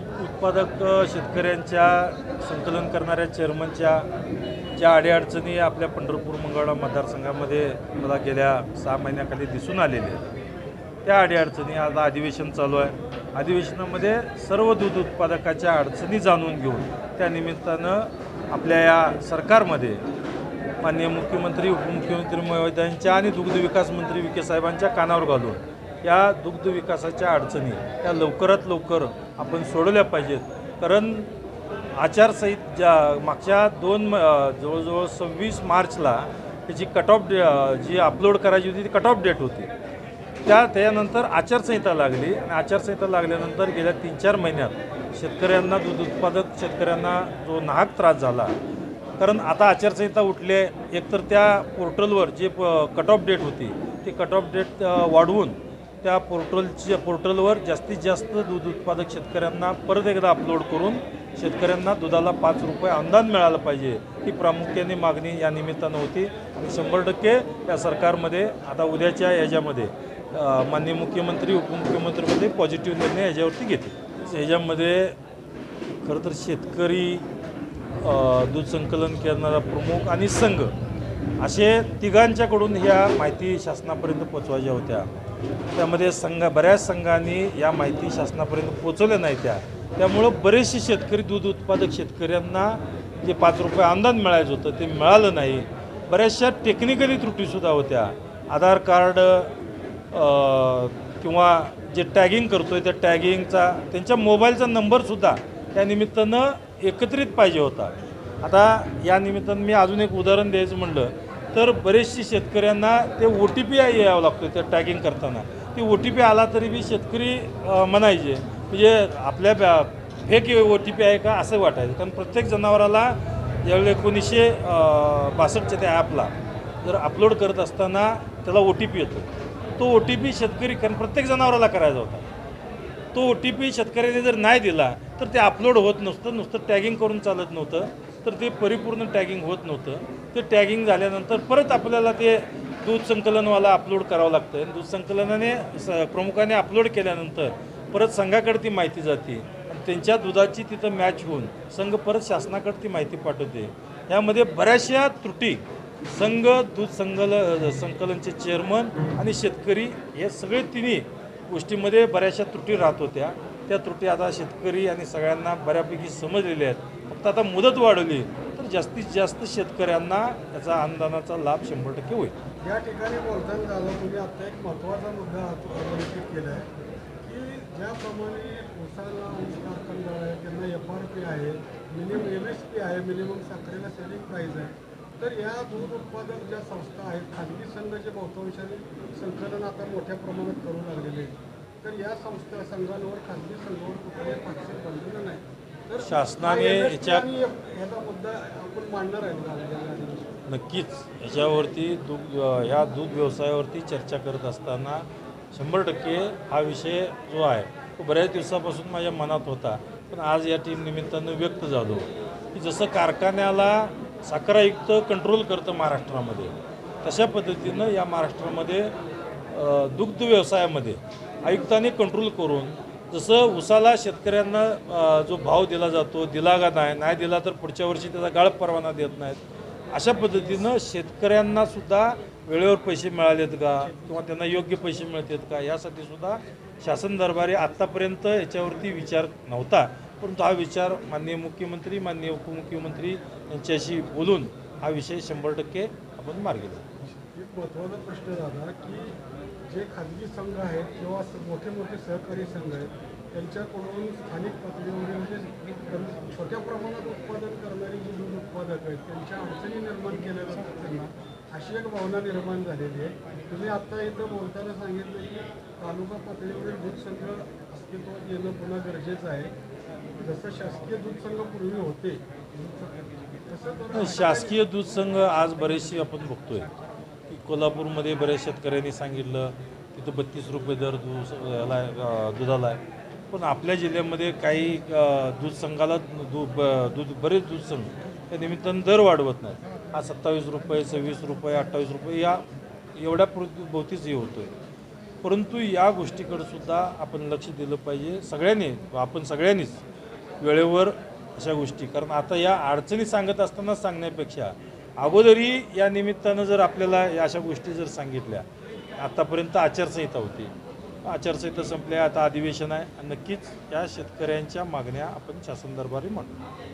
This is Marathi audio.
दूध उत्पादक शेतकऱ्यांच्या संकलन करणाऱ्या चेअरमनच्या ज्या अडीअडचणी आपल्या पंढरपूर मंगळा मतदारसंघामध्ये मला गेल्या सहा महिन्याखाली दिसून आलेल्या त्या अडीअडचणी आता अधिवेशन चालू आहे. अधिवेशनामध्ये सर्व दूध उत्पादकाच्या अडचणी जाणून घेऊन त्यानिमित्तानं आपल्या या सरकारमध्ये माननीय मुख्यमंत्री उपमुख्यमंत्री महोदयांच्या आणि दुग्धविकास मंत्री विखे साहेबांच्या कानावर घालून या दुग्ध विकासाच्या अडचणी त्या लवकरात लवकर आपण सोडवल्या पाहिजेत. कारण आचारसंहित ज्या मागच्या दोन म- जवळजवळ सव्वीस मार्चला त्याची कट ऑफ डे जी अपलोड करायची होती ती कट ऑफ डेट होती. त्या त्यानंतर आचारसंहिता लागली आणि आचारसंहिता लागल्यानंतर गेल्या तीन चार महिन्यात शेतकऱ्यांना दूध उत्पादक शेतकऱ्यांना जो नाहक त्रास झाला कारण आता आचारसंहिता उठली एकतर त्या पोर्टलवर जे कट ऑफ डेट होती ती कट ऑफ डेट वाढवून त्या पोर्टलच्या पोर्टलवर जास्तीत जास्त दूध उत्पादक शेतकऱ्यांना परत एकदा अपलोड करून शेतकऱ्यांना दुधाला पाच रुपये अनुदान मिळालं पाहिजे ही प्रामुख्याने मागणी या निमित्तानं होती. आणि शंभर टक्के या सरकारमध्ये आता उद्याच्या याच्यामध्ये माननीय मुख्यमंत्री उपमुख्यमंत्रीमध्ये पॉझिटिव्ह निर्णय याच्यावरती घेते याच्यामध्ये खरं तर शेतकरी दूध संकलन करणारा प्रमुख आणि संघ असे तिघांच्याकडून ह्या माहिती शासनापर्यंत पोचवायच्या होत्या. त्यामध्ये संघ बऱ्याच संघांनी या माहिती शासनापर्यंत पोचवल्या नाही त्या. त्यामुळं बरेचसे शेतकरी दूध उत्पादक शेतकऱ्यांना जे पाच रुपये अनुदान मिळायचं होतं ते मिळालं नाही. बऱ्याचशा टेक्निकली त्रुटीसुद्धा होत्या. आधार कार्ड किंवा जे टॅगिंग करतो आहे त्या टॅगिंगचा त्यांच्या मोबाईलचा नंबरसुद्धा त्या निमित्तानं एकत्रित पाहिजे होता. आता या निमित्तानं मी अजून एक उदाहरण द्यायचं म्हणलं. तर बरेचसे शेतकऱ्यांना ते ओ टी पी यावं लागतो त्या टॅगिंग करताना. ती ओ टी पी आला तरी बी शेतकरी म्हणायचे म्हणजे आपल्या बॅ फेक ओ टी पी आहे का असं वाटायचं. कारण प्रत्येक जनावराला ज्यावेळी एकोणीसशे बासष्टच्या त्या ॲपला जर अपलोड करत असताना त्याला ओ टी पी येतो. तो ओ टी पी शेतकरी कारण प्रत्येक जनावराला करायचा होता. तो ओ टी पी शेतकऱ्याने जर नाही दिला तर ते अपलोड होत नसतं नुसतं टॅगिंग करून चालत नव्हतं. तर ते परिपूर्ण टॅगिंग होत नव्हतं. ते टॅगिंग झाल्यानंतर परत आपल्याला ते दूध संकलनवाला अपलोड करावं लागतं आणि दूध संकलनाने स प्रमुखाने अपलोड केल्यानंतर परत संघाकडे ती माहिती जाते. आणि त्यांच्या दुधाची तिथं मॅच होऊन संघ परत शासनाकडे ती माहिती पाठवते. यामध्ये बऱ्याचशा त्रुटी. संघ दूध संकल संकलनचे चेअरमन आणि शेतकरी हे सगळे तिन्ही गोष्टीमध्ये बऱ्याचशा त्रुटी राहत होत्या. त्या त्रुटी आता शेतकरी आणि सगळ्यांना बऱ्यापैकी समजलेल्या आहेत. फक्त आता मुदत वाढवली तर जास्तीत जास्त शेतकऱ्यांना याचा अनुदानाचा लाभ शंभर टक्के होईल. या ठिकाणी बोलताना झालं तुम्ही आता एक महत्त्वाचा मुद्दा अधोरेखित केला आहे की ज्याप्रमाणे ऊसाला ऊस कारखानदार आहे त्यांना एफ आर पी आहे मिनिमम एम एस पी आहे मिनिमम साखरेला सेलिंग प्राईज आहे. तर या दूध उत्पादक ज्या संस्था आहेत खाजगी संघ जे बहुतांशाने संकलन आता मोठ्या प्रमाणात करू लागलेले आहेत. तर या संस्था संघांवर खाजगी संघावर कुठल्याही फारसे बंधनं नाही शासनाने याच्या-? नक्कीच याच्यावरती दूध ह्या दूध व्यवसायावरती चर्चा करत असताना शंभर टक्के हा विषय जो आहे तो बऱ्याच दिवसापासून माझ्या मनात होता पण आज या टीम निमित्तानं व्यक्त झालो की जसं कारखान्याला साखर आयुक्त कंट्रोल करतं महाराष्ट्रामध्ये तशा पद्धतीनं या महाराष्ट्रामध्ये दुग्ध व्यवसायामध्ये आयुक्तांनी कंट्रोल करून जसं उसाला शेतकऱ्यांना जो भाव दिला जातो दिला का नाही नाही दिला तर पुढच्या वर्षी त्याचा गाळप परवाना देत नाहीत. अशा पद्धतीनं शेतकऱ्यांना सुद्धा वेळेवर पैसे मिळालेत का? किंवा त्यांना योग्य पैसे मिळतात का? यासाठी सुद्धा शासन दरबारी आत्तापर्यंत याच्यावरती विचार नव्हता. परंतु हा विचार माननीय मुख्यमंत्री माननीय उपमुख्यमंत्री यांच्याशी बोलून हा विषय शंभर टक्के आपण मार्गी लावू. एक महत्त्वाचा प्रश्न झाला की जे खाजगी संघ आहेत किंवा मोठे मोठे सहकारी संघ आहेत त्यांच्याकडून स्थानिक पातळीवर म्हणजे छोट्या प्रमाणात उत्पादन करणारी जी दूध उत्पादक आहेत त्यांच्या अडचणी निर्माण केल्या जातात त्यांना. अशी एक भावना निर्माण झालेली आहे. तुम्ही आत्ता इथं बोलताना सांगितलं की तालुका पातळीवरील दूध संघ अस्तित्वात येणं पुन्हा गरजेचं आहे. जसं शासकीय दूध संघ पूर्वी होते तसं शासकीय दूध संघ आज बरेचसे आपण बघतोय. कोल्हापूरमध्ये बऱ्याच शेतकऱ्यांनी सांगितलं तिथं बत्तीस रुपये दर दूध दुधाला आहे. पण आपल्या जिल्ह्यामध्ये काही दूध संघाला दू ब- दूध बरेच दूध संघ त्या निमित्तानं दर वाढवत नाहीत. हा सत्तावीस रुपये सव्वीस रुपये अठ्ठावीस रुपये या एवढ्या भोवतीच हे होतोय. परंतु या गोष्टीकडे सुद्धा आपण लक्ष दिलं पाहिजे. सगळ्यांनी आपण सगळ्यांनीच वेळेवर अशा गोष्टी. कारण आता या अडचणी सांगत असताना सांगण्यापेक्षा अगोदरही या निमित्तानं जर आपल्याला या अशा गोष्टी जर सांगितल्या आत्तापर्यंत आचारसंहिता होती. आचारसंहिता संपल्या आता अधिवेशन आहे. नक्कीच या शेतकऱ्यांच्या मागण्या आपण शासन दरबारी मांडू.